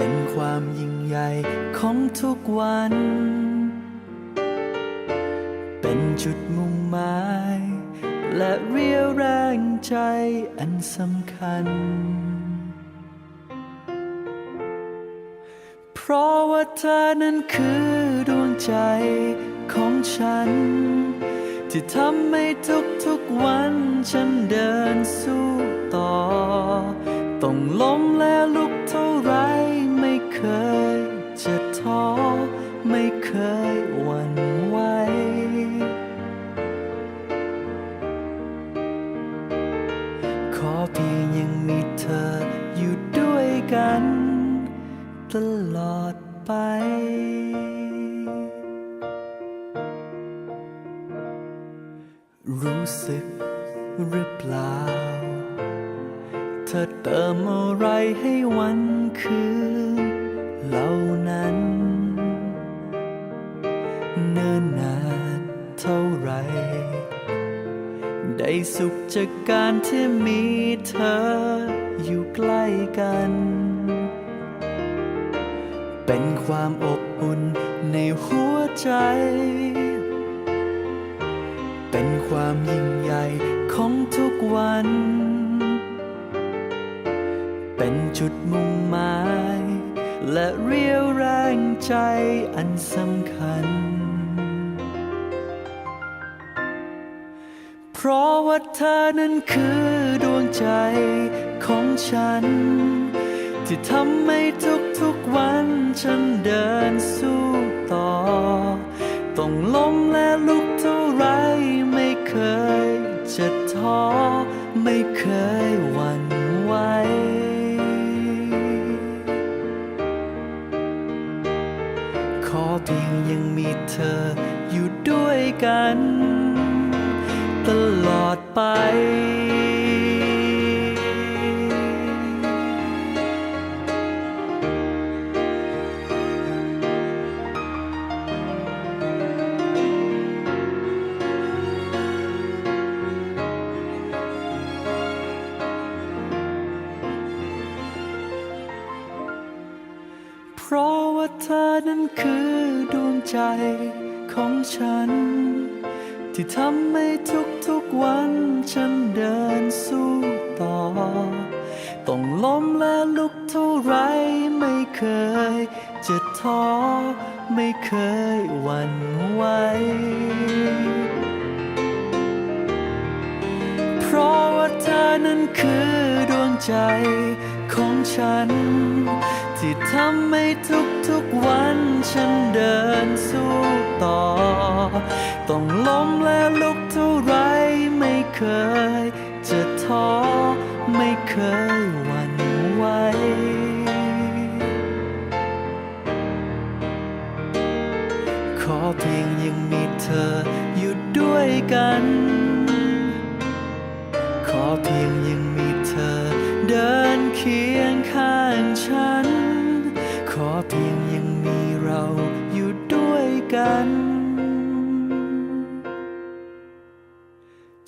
เป็นความยิ่งใหญ่ของทุกวัน เป็นจุดมุ่งหมาย และเรียวแรงใจอันสำคัญ เพราะว่าเธอนั้นคือดวงใจของฉัน ที่ทำให้ทุกๆวันฉันเดินสู้ต่อ ต้องล้มและลุก ตลอดไป รู้สึกหรือเปล่า เธอเติมอะไรให้วันคืนเหล่านั้น เนิ่นนานเท่าไหรได้สุขจากการที่มีเธออยู่ใกล้กัน เป็นความอบอุ่นในหัวใจ เป็นความยิ่งใหญ่ของทุกวัน เป็นจุดมุ่งหมาย และเรียวแรงใจอันสำคัญ เพราะว่าเธอนั้นคือดวงใจของฉัน ที่ทำให้ทุกๆวันฉันเดินสู้ต่อ ต้องล้มและลุกเท่าไรไม่เคยจะท้อไม่เคยหวั่นไหวขอเพียงยังมีเธออยู่ด้วยกัน ตลอดไป ราะว่าเธอนั้นคือดวงใจของฉัน ที่ทำให้ทุกๆวันฉันเดินสู้ต่อ ต้องล้มและลุกเท่าไรไม่เคยจะท้อไม่เคยหวั่นไหวเพราะว่าเธอนั้นคือดวงใจของฉัน ที่ทำให้ทุกๆวันฉันเดินสู้ต่อ ต้องล้มและลุกเท่าไรไม่เคย จะท้อไม่เคยหวั่นไหวขอเพียงยังมีเธออยู่ด้วยกัน ขอเพียงยังมีเธอเดิน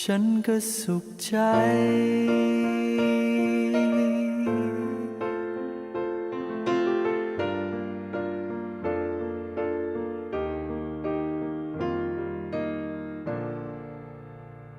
ฉันก็สุขใจ